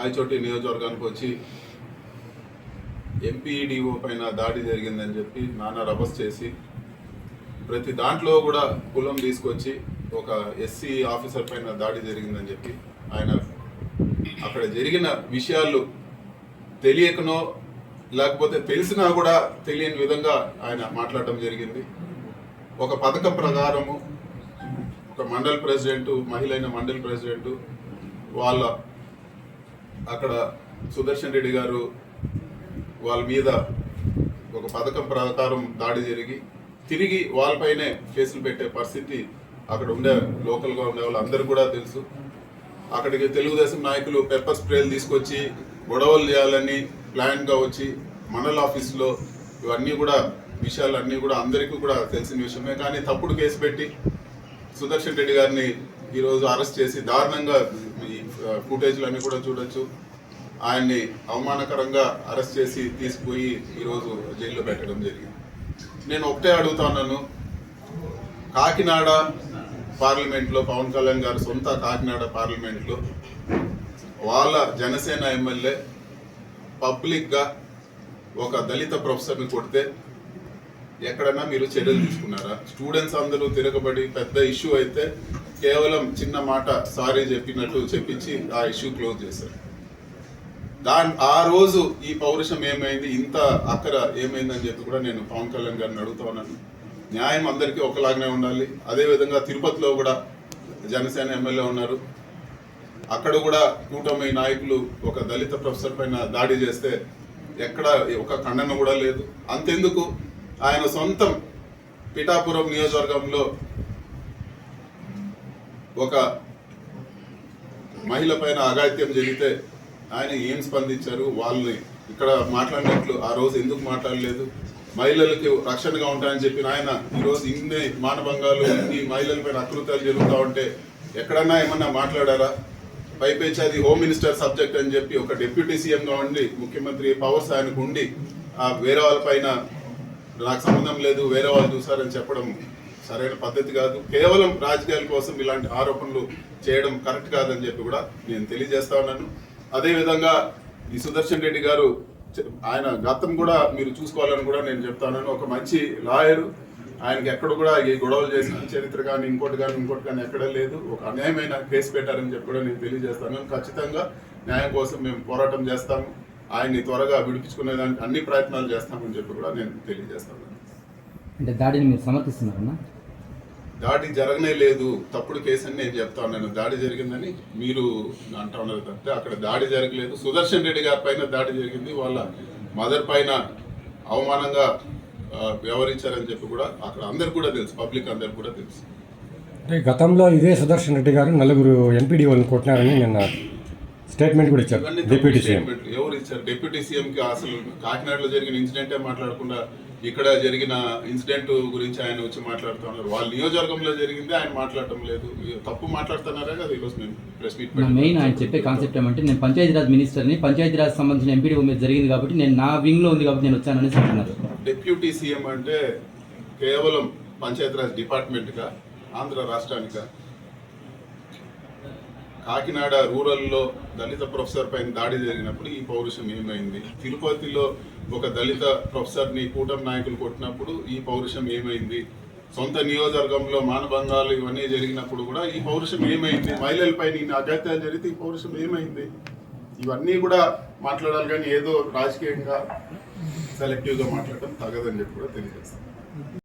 రాయచోటి నియోజకవర్గానికి వచ్చి ఎంపీడీఓ పైన దాడి జరిగిందని చెప్పి నానా రభస్ చేసి ప్రతి దాంట్లో కూడా కులం తీసుకొచ్చి ఒక ఎస్సీ ఆఫీసర్ పైన దాడి జరిగిందని చెప్పి ఆయన అక్కడ జరిగిన విషయాలు తెలియకనో లేకపోతే తెలిసినా కూడా తెలియని విధంగా ఆయన మాట్లాడటం జరిగింది. ఒక పథకం ప్రకారము ఒక మండల్ ప్రెసిడెంట్ మహిళ అయిన మండల్ ప్రెసిడెంట్ వాళ్ళ అక్కడ సుదర్శన్ రెడ్డి గారు వాళ్ళ మీద ఒక పథకం ప్రకారం దాడి జరిగి తిరిగి వాళ్ళపైనే కేసులు పెట్టే పరిస్థితి అక్కడ ఉండే లోకల్గా ఉండే వాళ్ళందరూ కూడా తెలుసు. అక్కడికి తెలుగుదేశం నాయకులు పెప్పర్ స్ప్రేలు తీసుకొచ్చి గొడవలు చేయాలని ప్లాన్గా వచ్చి మండల ఆఫీసులో ఇవన్నీ కూడా విషయాలు అన్నీ కూడా అందరికీ కూడా తెలిసిన విషయమే. కానీ తప్పుడు కేసు పెట్టి సుదర్శన్ రెడ్డి గారిని ఈరోజు అరెస్ట్ చేసి దారుణంగా ఫుటేజ్లు అన్ని కూడా చూడొచ్చు. ఆయన్ని అవమానకరంగా అరెస్ట్ చేసి తీసుకుపోయి ఈరోజు జైల్లో పెట్టడం జరిగింది. నేను ఒకటే అడుగుతున్నాను కాకినాడ పార్లమెంట్లో పవన్ కళ్యాణ్ గారు సొంత కాకినాడ పార్లమెంట్లో వాళ్ళ జనసేన ఎమ్మెల్యే పబ్లిక్గా ఒక దళిత ప్రొఫెసర్ని కొడితే ఎక్కడైనా మీరు చర్యలు తీసుకున్నారా? స్టూడెంట్స్ అందరూ తిరగబడి పెద్ద ఇష్యూ అయితే కేవలం చిన్న మాట సారీ చెప్పినట్టు చెప్పించి ఆ ఇష్యూ క్లోజ్ చేశారు. దాని ఆ రోజు ఈ పౌరుషం ఏమైంది ఇంత అక్కర ఏమైందని చెప్పి కూడా నేను పవన్ కళ్యాణ్ గారిని అడుగుతా ఉన్నాను. న్యాయం అందరికీ ఒకలాగానే ఉండాలి. అదేవిధంగా తిరుపతిలో కూడా జనసేన ఎమ్మెల్యే ఉన్నారు. అక్కడ కూడా కూటమి నాయకులు ఒక దళిత ప్రొఫెసర్ పైన దాడి చేస్తే ఎక్కడ ఒక ఖండన కూడా లేదు. అంతెందుకు? ఆయన సొంతం పిఠాపురం నియోజకవర్గంలో ఒక మహిళ పైన అఘాయిత్యం జరిగితే ఆయన ఏం స్పందించారు? వాళ్ళని ఇక్కడ మాట్లాడినట్లు ఆ రోజు ఎందుకు మాట్లాడలేదు? మహిళలకు రక్షణగా ఉంటాయని చెప్పిన ఆయన ఈరోజు ఇన్ని మానభంగాలు ఈ మహిళల పైన అకృతాలు జరుగుతూ ఉంటే ఎక్కడన్నా ఏమన్నా మాట్లాడారా? పైపేచి అది హోమ్ మినిస్టర్ సబ్జెక్ట్ అని చెప్పి ఒక డిప్యూటీ సీఎంగా ఉండి ముఖ్యమంత్రి పవర్స్ ఆయనకు ఉండి ఆ వేరే వాళ్ళ పైన నాకు సంబంధం లేదు వేరే వాళ్ళు చూసారని చెప్పడం సరైన పద్ధతి కాదు. కేవలం రాజకీయాల కోసం ఇలాంటి ఆరోపణలు చేయడం కరెక్ట్ కాదని చెప్పి కూడా నేను తెలియజేస్తా ఉన్నాను. అదేవిధంగా ఈ సుదర్శన్ రెడ్డి గారు ఆయన గతం కూడా మీరు చూసుకోవాలని కూడా నేను చెప్తాను ఒక మంచి లాయరు. ఆయనకి ఎక్కడ కూడా ఈ గొడవలు చేసిన చరిత్ర కానీ ఇంకోటి కానీ ఇంకోటి కానీ ఎక్కడ లేదు. ఒక అన్యాయమైన కేసు పెట్టారని చెప్పి కూడా నేను తెలియజేస్తాను ఖచ్చితంగా న్యాయం కోసం మేము పోరాటం చేస్తాము. ఆయన్ని త్వరగా విడిపించుకునే దానికి అన్ని ప్రయత్నాలు చేస్తామని చెప్పి కూడా నేను తెలియజేస్తాను అంటే దాడిని మీరు సమర్థిస్తున్నారన్నా? దాడి జరగనే లేదు తప్పుడు కేసు అని నేను చెప్తా ఉన్నాను. దాడి జరిగిందని మీరు అంటా ఉన్నారు తప్పితే అక్కడ దాడి జరగలేదు. సుదర్శన్ రెడ్డి గారి పైన దాడి జరిగింది. వాళ్ళ మదర్ పైన అవమానంగా వ్యవహరించారని చెప్పి కూడా అక్కడ అందరు కూడా తెలుసు. పబ్లిక్ అందరు కూడా తెలుసు. అంటే గతంలో ఇదే సుదర్శన్ రెడ్డి గారు నలుగురు ఎంపీడీ వాళ్ళని కొట్టినారని నిన్న స్టేట్మెంట్ కూడా ఇచ్చారు. Deputy CM. ఎవరు ఇచ్చారు? డిప్యూటీ సీఎం కి అసలు కాకినాడలో జరిగిన ఇన్సిడెంటే మాట్లాడకుండా ఇక్కడ జరిగిన ఇన్సిడెంట్ గురించి ఆయన వచ్చి మాట్లాడుతున్నారు వాళ్ళ నియోజకవర్గంలో జరిగింది ఆయన మాట్లాడటం లేదు. తప్పు మాట్లాడుతున్నారే కదా ఈరోజు మేము ప్రెస్ మీట్ నా మెయిన్ ఆయన చెప్పే కాన్సెప్ట్ ఏమంటే నేను పంచాయతీరాజ్ మినిస్టర్ని పంచాయతీరాజ్ సంబంధించిన ఎంపీడీ మీద జరిగింది కాబట్టి నేను నా వింగ్లో ఉంది కాబట్టి నేను వచ్చానని చెప్తున్నారు డిప్యూటీ సీఎం అంటే కేవలం పంచాయతీరాజ్ డిపార్ట్మెంట్గా ఆంధ్ర రాష్ట్రానిక? కాకినాడ రూరల్లో దళిత ప్రొఫెసర్ పైన దాడి జరిగినప్పుడు ఈ పౌరుషం ఏమైంది? తిరుపతిలో ఒక దళిత ప్రొఫెసర్ని కూటమి నాయకులు కొట్టినప్పుడు ఈ పౌరుషం ఏమైంది? సొంత నియోజకవర్గంలో మానభంగాలు ఇవన్నీ జరిగినప్పుడు కూడా ఈ పౌరుషం ఏమైంది? మహిళలపై ఇన్ని అగత్యాలు జరిగితే ఈ పౌరుషం ఏమైంది? ఇవన్నీ కూడా మాట్లాడాలి కానీ ఏదో రాజకీయంగా సెలెక్టివ్గా మాట్లాడటం తగదని చెప్పి కూడా తెలియజేస్తాను.